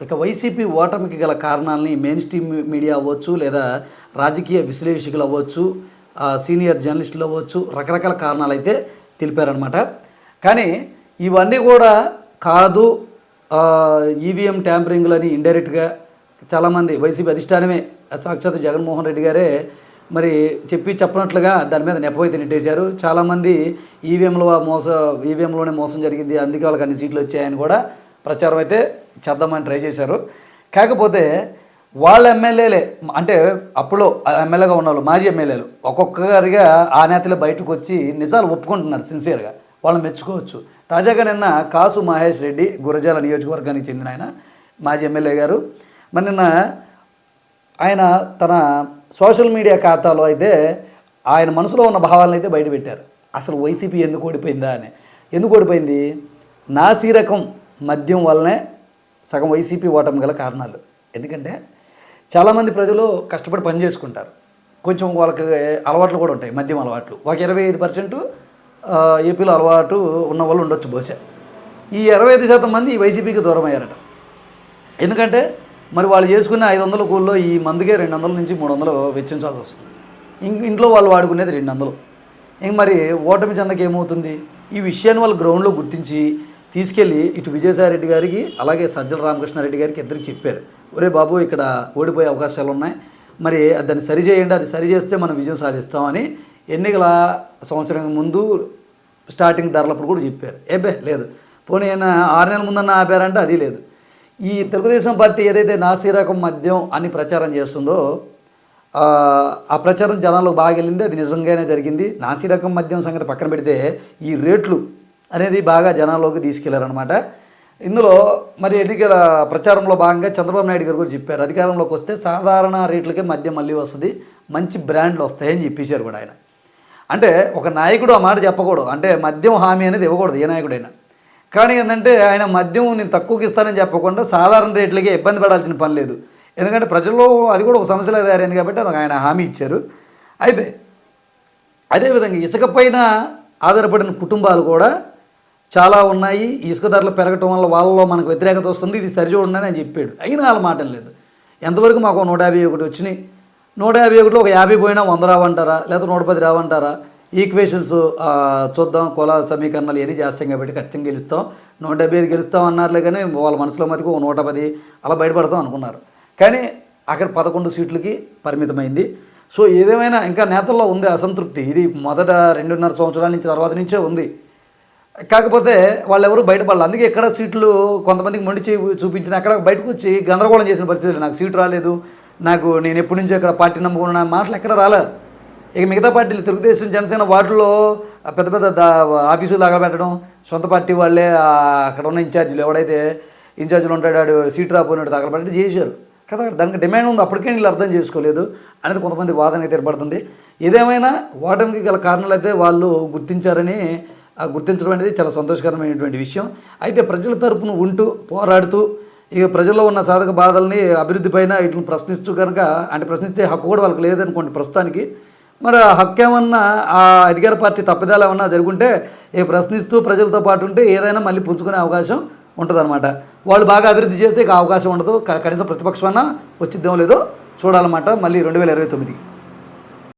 ఇక వైసీపీ ఓటమికి గల కారణాలని మెయిన్ స్ట్రీమ్ మీడియా అవ్వచ్చు లేదా రాజకీయ విశ్లేషకులు అవ్వచ్చు సీనియర్ జర్నలిస్టులు అవ్వచ్చు రకరకాల కారణాలు అయితే తెలిపారనమాట కానీ ఇవన్నీ కూడా కాదు ఈవీఎం ట్యాంపరింగ్లని ఇండైరెక్ట్గా చాలామంది వైసీపీ అధిష్టానమే సాక్షాత్ జగన్మోహన్ రెడ్డి గారే మరి చెప్పి చెప్పినట్లుగా దాని మీద నెపవైతే నెట్టేశారు. చాలామంది ఈవీఎంలో మోస ఈవీఎంలోనే మోసం జరిగింది అందుకే వాళ్ళకి అన్ని సీట్లు వచ్చాయని కూడా ప్రచారం అయితే చేద్దామని ట్రై చేశారు. కాకపోతే వాళ్ళ ఎమ్మెల్యేలే అంటే అప్పుడు ఎమ్మెల్యేగా ఉన్న వాళ్ళు మాజీ ఎమ్మెల్యేలు ఒక్కొక్కరిగా ఆ నేతలు బయటకు వచ్చి నిజాలు ఒప్పుకుంటున్నారు సిన్సియర్గా. వాళ్ళని మెచ్చుకోవచ్చు. తాజాగా నిన్న కాసు మహేష్ రెడ్డి గురజాల నియోజకవర్గానికి చెందిన ఆయన మాజీ ఎమ్మెల్యే గారు. మరి నిన్న ఆయన తన సోషల్ మీడియా ఖాతాలో అయితే ఆయన మనసులో ఉన్న భావాలను అయితే బయటపెట్టారు. అసలు వైసీపీ ఎందుకు ఓడిపోయిందా అని. ఎందుకు ఓడిపోయింది? నాసీ రకం మద్యం వల్లనే సగం వైసీపీ ఓటమి గల కారణాలు. ఎందుకంటే చాలామంది ప్రజలు కష్టపడి పని చేసుకుంటారు. కొంచెం వాళ్ళకి అలవాట్లు కూడా ఉంటాయి మద్యం అలవాట్లు. ఒక ఇరవై ఐదు పర్సెంట్ ఏపీలో అలవాటు ఉన్న వాళ్ళు ఉండొచ్చు బహుశా. ఈ ఇరవై ఐదు శాతం మంది ఈ వైసీపీకి దూరం అయ్యారట ఎందుకంటే మరి వాళ్ళు చేసుకునే ఐదు వందల కూల్లో ఈ మందుకే రెండు వందల నుంచి మూడు వందలు వెచ్చించాల్సి వస్తుంది. ఇంక ఇంట్లో వాళ్ళు వాడుకునేది రెండు వందలు. ఇంక మరి ఓటమి చెందకేమవుతుంది? ఈ విషయాన్ని వాళ్ళు గ్రౌండ్లో గుర్తించి తీసుకెళ్ళి ఇటు విజయసాయిరెడ్డి గారికి అలాగే సజ్జల రామకృష్ణారెడ్డి గారికి ఇద్దరికి చెప్పారు. ఒరే బాబు ఇక్కడ ఓడిపోయే అవకాశాలు ఉన్నాయి. మరి దాన్ని సరిచేయండి అది సరి చేస్తే మనం విజయం సాధిస్తామని ఎన్నికల సంవత్సరం ముందు స్టార్టింగ్ ధరలప్పుడు కూడా చెప్పారు. ఏబే లేదు. పోనీ ఆయన ఆరు నెలల ముందన్న ఆపారంటే అది లేదు. ఈ తెలుగుదేశం పార్టీ ఏదైతే నాసిరకం మద్యం అని ప్రచారం చేస్తుందో ఆ, ప్రచారం జనాలు బాగా వెళ్ళింది. అది నిజంగానే జరిగింది. నాసిరకం మద్యం సంగతి పక్కన పెడితే ఈ రేట్లు అనేది బాగా జనాల్లోకి తీసుకెళ్ళారనమాట ఇందులో మరి ఎన్నికల ప్రచారంలో భాగంగా చంద్రబాబు నాయుడు గారు కూడా చెప్పారు. అధికారంలోకి వస్తే సాధారణ రేట్లకే మద్యం మళ్ళీ వస్తుంది మంచి బ్రాండ్లు వస్తాయని చెప్పేశారు కూడా ఆయన. అంటే ఒక నాయకుడు ఆ మాట చెప్పకూడదు. అంటే మద్యం హామీ అనేది ఇవ్వకూడదు ఏ నాయకుడైనా. కానీ ఏంటంటే ఆయన మద్యం నేను తక్కువకి ఇస్తానని చెప్పకుండా సాధారణ రేట్లకే ఇబ్బంది పడాల్సిన పని లేదు. ఎందుకంటే ప్రజల్లో అది కూడా ఒక సమస్యలా తయారైంది కాబట్టి అది ఆయన హామీ ఇచ్చారు. అయితే అదేవిధంగా ఇసుక పైన ఆధారపడిన కుటుంబాలు కూడా చాలా ఉన్నాయి. ఇసుక ధరలు పెరగటం వల్ల వాళ్ళలో మనకు వ్యతిరేకత వస్తుంది. ఇది సరిచూడండి అని చెప్పాడు. అయినా వాళ్ళ మాట లేదు. ఎంతవరకు మాకు నూట యాభై ఒకటి వచ్చినాయి. నూట యాభై ఒకటిలో ఒక యాభై పోయినా వంద రావంటారా? లేదా నూట పది రావంటారా? ఈక్వేషన్స్ చూద్దాం. కుల సమీకరణాలు ఏది చేస్తాం కాబట్టి ఖచ్చితంగా గెలుస్తాం. నూట డెబ్బై ఐదు గెలుస్తాం అన్నారులే కానీ వాళ్ళ మనసులో మతికి ఒక నూట పది అలా బయటపడతాం అనుకున్నారు. కానీ అక్కడ పదకొండు సీట్లకి పరిమితమైంది. సో ఏదేమైనా ఇంకా నేతల్లో ఉంది అసంతృప్తి. ఇది మొదట రెండున్నర సంవత్సరాల నుంచి తర్వాత నుంచే ఉంది. కాకపోతే వాళ్ళు ఎవరు బయటపడాలి. అందుకే ఎక్కడ సీట్లు కొంతమందికి మొండి చూపించిన అక్కడ బయటకు వచ్చి గందరగోళం చేసిన పరిస్థితులు నాకు సీటు రాలేదు. నాకు నేను ఎప్పటి నుంచో ఇక్కడ పార్టీ నమ్ముకున్న మాటలు ఎక్కడ రాలేదు ఇక మిగతా పార్టీలు తెలుగుదేశం జనసేన వాటిల్లో పెద్ద పెద్ద ఆఫీసులు తగలబెట్టడం సొంత పార్టీ వాళ్ళే అక్కడ ఉన్న ఇన్ఛార్జీలు ఎవడైతే ఇన్ఛార్జీలు ఉంటాడు ఆడు సీటు రాపోయినాడు తగలబెట్టి చేశారు. కదా దానికి డిమాండ్ ఉంది. అప్పటికే వీళ్ళు అర్థం చేసుకోలేదు అనేది కొంతమంది వాదన అయితే ఏర్పడుతుంది. ఏదేమైనా ఓటమికి గల కారణాలు అయితే వాళ్ళు గుర్తించారని గుర్తించడం అనేది చాలా సంతోషకరమైనటువంటి విషయం. అయితే ప్రజల తరపున ఉంటూ పోరాడుతూ ఇక ప్రజల్లో ఉన్న సాధక బాధల్ని అభివృద్ధి పైన వీటిని ప్రశ్నిస్తూ కనుక అంటే ప్రశ్నించే హక్కు కూడా వాళ్ళకి లేదనుకోండి ప్రస్తుతానికి. మరి హక్కు ఏమన్నా ఆ అధికార పార్టీ తప్పిదాలు ఏమన్నా జరుగుంటే ఈ ప్రశ్నిస్తూ ప్రజలతో పాటు ఉంటే ఏదైనా మళ్ళీ పుంజుకునే అవకాశం ఉంటుందన్నమాట. వాళ్ళు బాగా అభివృద్ధి చేస్తే ఇక అవకాశం ఉండదు. కనీసం ప్రతిపక్షమన్నా వచ్చిద్దాం లేదో చూడాలన్నమాట. మళ్ళీ రెండు వేల ఇరవై తొమ్మిదికి.